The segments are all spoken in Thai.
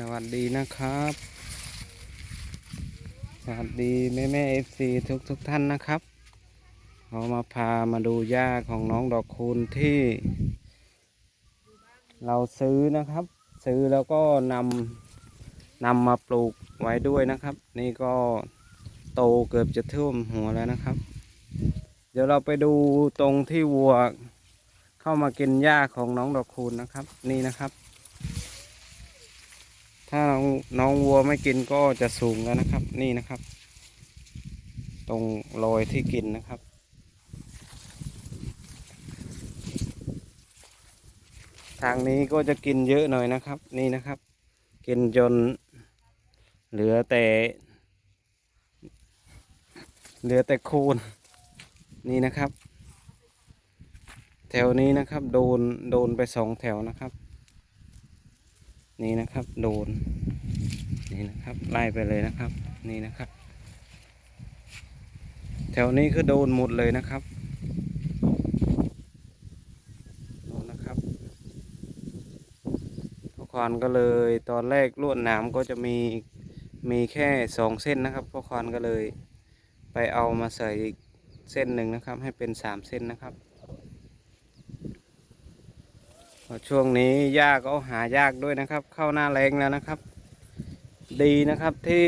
สวัสดีนะครับ สวัสดีแม่แม่เอฟซีทุกทุกท่านนะครับเรามาพามาดูหญ้าของน้องดอกคูณที่ เราซื้อนะครับ ซื้อแล้วก็นำนำมาปลูกไว้ด้วยนะครับ นี่ก็โตเกือบจะท่วมหัวแล้วนะครับ เดี๋ยวเราไปดูตรงที่วัว เข้ามากินหญ้าของน้องดอกคูณนะครับ นี่นะครับ ถ้าน้องวัวไม่กินก็จะสูงแล้วนะครับ นี่นะครับ ตรงรอยที่กินนะครับ ทางนี้ก็จะกินเยอะหน่อยนะครับ นี่นะครับ กินจนเหลือแต่ เหลือแต่โคนนี่นะครับ แถวนี้นะครับ โดนโดนไปสองแถวนะครับ นี่นะครับโดนนี่นะครับไล่ไปเลยนะครับ นี่นะครับ แถวนี้คือโดนหมดเลยนะครับโดนนะครับพ่อควานก็เลยตอนแรกลวดหนามก็จะมีมีแค่สองเส้นนะครับพ่อควานก็เลยไปเอามาใส่อีกเส้นหนึ่งนะครับ ให้เป็นสามเส้นนะครับ ช่วงนี้หญ้าก็หายากด้วยนะครับ เข้าหน้าแรงแล้วนะครับ ดีนะครับที่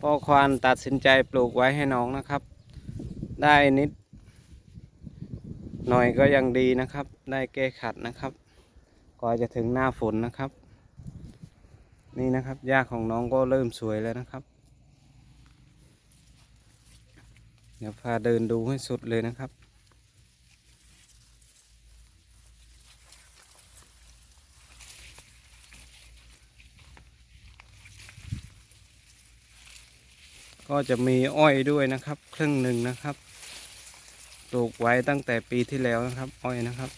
พ่อควานตัดสินใจปลูกไว้ให้น้องนะครับ ได้นิด หน่อยก็ยังดีนะครับ ได้แก้ขัดนะครับก่อนจะถึงหน้าฝนนะครับ นี่นะครับหญ้าของน้องก็เริ่มสวยแล้วนะครับ เดี๋ยวพาเดินดูให้สุดเลยนะครับ ก็จะมีอ้อยด้วยนะครับ ครึ่งหนึ่งนะครับปลูกไว้ตั้งแต่ปีที่แล้วนะครับ อ้อยนะครับ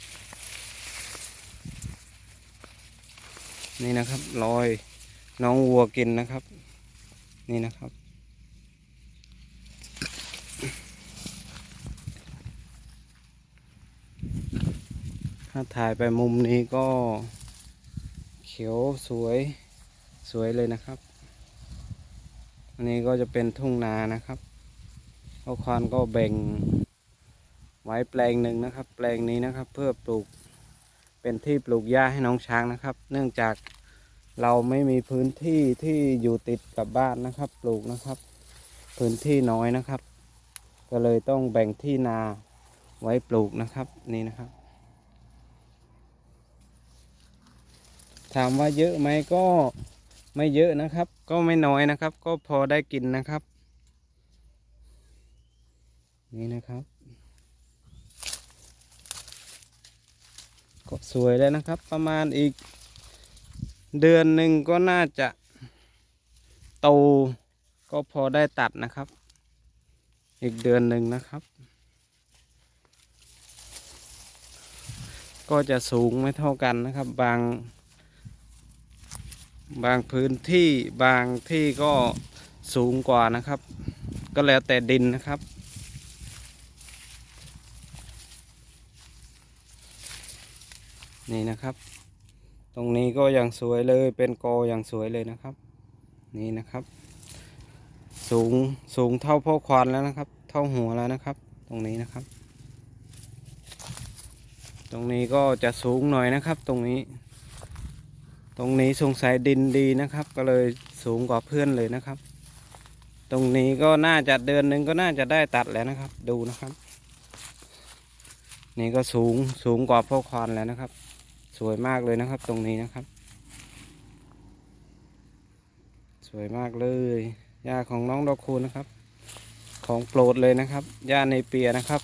นี่นะครับรอยน้องวัวกินนะครับ นี่นะครับ ถ้าถ่ายไปมุมนี้ก็เขียวสวยสวยเลยนะครับ อันนี้ก็จะเป็นทุ่งนานะครับพ่อควานก็แบ่งไว้แปลงหนึ่งนะครับ แปลงนี้นะครับ เพื่อปลูกเป็นที่ปลูกหญ้าให้น้องช้างนะครับ เนื่องจากเราไม่มีพื้นที่ที่อยู่ติดกับบ้านนะครับ ปลูกนะครับ พื้นที่น้อยนะครับ ก็เลยต้องแบ่งที่นาไว้ปลูกนะครับนี่นะครับ ถามว่าเยอะไหมก็ ไม่เยอะนะครับ ก็ไม่น้อยนะครับ ก็พอได้กินนะครับ นี่นะครับก็สวยแล้วนะครับ ประมาณอีกเดือนหนึ่งก็น่าจะโตก็พอได้ตัดนะครับ อีกเดือนหนึ่งนะครับ ก็จะสูงไม่เท่ากันนะครับ บาง บางพื้นที่บางที่ก็สูงกว่านะครับ ก็แล้วแต่ดินนะครับ นี่นะครับ ตรงนี้ก็อยังสวยเลยเป็นกออย่างสวยเลยนะครับ นี่นะครับ สูงสูงเท่าพ่อควานแล้วนะครับ เท่าหัวแล้วนะครับ ตรงนี้นะครับ ตรงนี้ก็จะสูงหน่อยนะครับ ตรงนี้ ตรงนี้สงสัยดินดีนะครับ ก็เลยสูงกว่าเพื่อนเลยนะครับ ตรงนี้ก็น่าจะเดือนหนึ่งก็น่าจะได้ตัดแล้วนะครับ ดูนะครับ นี่ก็สูงสูงกว่าพ่อควานแล้วนะครับ สวยมากเลยนะครับ ตรงนี้นะครับ สวยมากเลยหญ้าของน้องดอกคูณนะครับ ของโปรดเลยนะครับหญ้าในเปียนะครับ